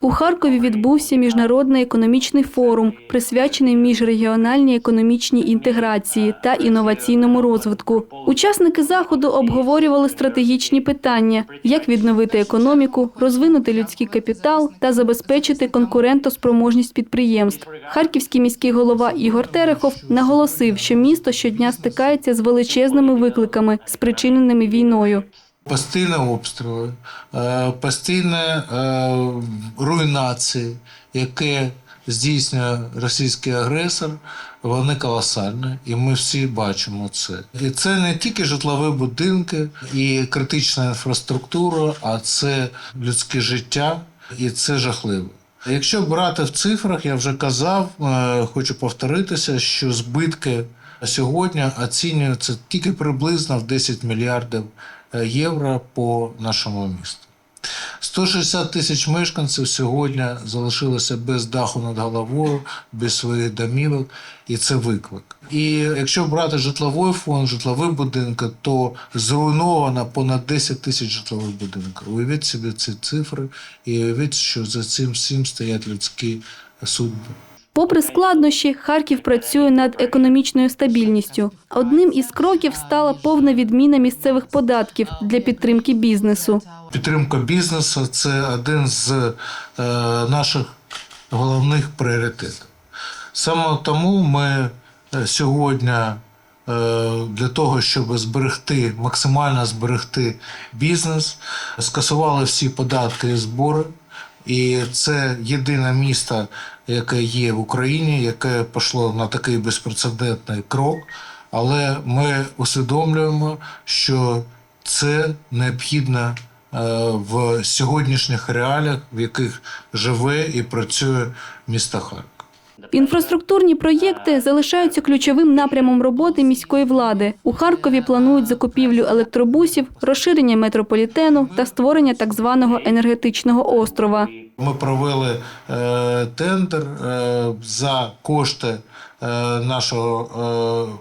У Харкові відбувся міжнародний економічний форум, присвячений міжрегіональній економічній інтеграції та інноваційному розвитку. Учасники заходу обговорювали стратегічні питання: як відновити економіку, розвинути людський капітал та забезпечити конкурентоспроможність підприємств. Харківський міський голова Ігор Терехов наголосив, що місто щодня стикається з величезними викликами, спричиненими війною. Постійні обстріли, е, постійні е, руйнації, які здійснює російський агресор, вони колосальні, і ми всі бачимо це. І це не тільки житлові будинки і критична інфраструктура, а це людське життя, і це жахливо. Якщо брати в цифрах, я вже казав, е, хочу повторитися, що збитки сьогодні оцінюються тільки приблизно в 10 мільярдів е, євро по нашому місту. 160 тисяч мешканців сьогодні залишилися без даху над головою, без своїх домівок, і це виклик. І якщо брати житловий фонд, житлові будинки, то зруйновано понад 10 тисяч житлових будинків. Уявіть собі ці цифри і уявіть, що за цим всім стоять людські судьби. Попри складнощі, Харків працює над економічною стабільністю. Одним із кроків стала повна відміна місцевих податків для підтримки бізнесу. Підтримка бізнесу це один з е, наших головних пріоритетів. Саме тому ми е, сьогодні е, для того, щоб зберегти, максимально зберегти бізнес, скасували всі податки і збори. І це єдине місто, яке є в Україні, яке пішло на такий безпрецедентний крок. Але ми усвідомлюємо, що це необхідно е, в сьогоднішніх реаліях, в яких живе і працює місто Харків. Інфраструктурні проєкти залишаються ключовим напрямом роботи міської влади. У Харкові планують закупівлю електробусів, розширення метрополітену та створення так званого енергетичного острова. Ми провели е, тендер е, за кошти е, нашого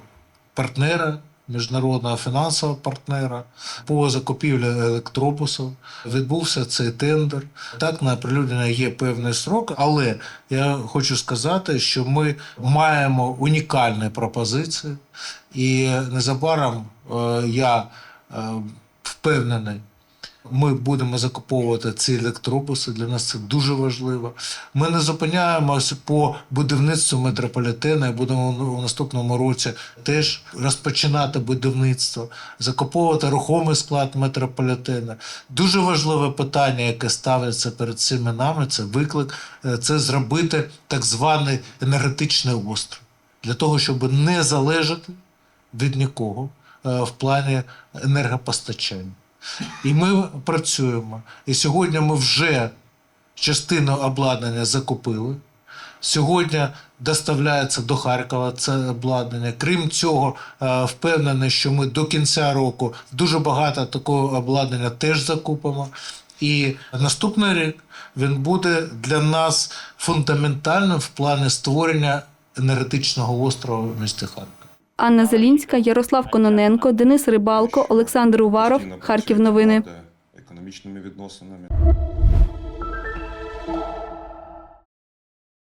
партнера, міжнародного фінансового партнера по закупівлі електробусів. Відбувся цей тендер. Так, на оприлюднення є певний срок, але я хочу сказати, що ми маємо унікальні пропозиції, і незабаром е, я е, впевнений. Ми будемо закуповувати ці електробуси. Для нас це дуже важливо. Ми не зупиняємося по будівництву метрополітену і будемо у наступному році теж розпочинати будівництво, закуповувати рухомий склад метрополітену. Дуже важливе питання, яке ставиться перед цими нами, це виклик, е, це зробити так званий енергетичний остров для того, щоб не залежати від нікого е, в плані енергопостачання. І ми працюємо. І сьогодні ми вже частину обладнання закупили. Сьогодні доставляється до Харкова це обладнання. Крім цього, е, впевнений, що ми до кінця року дуже багато такого обладнання теж закупимо. І наступний рік він буде для нас фундаментальним в плані створення енергетичного острова в місті Харків. Анна Зелінська, Ярослав Кононенко, Денис Рибалко, Олександр Уваров, Харків. Новини економічними відносинами.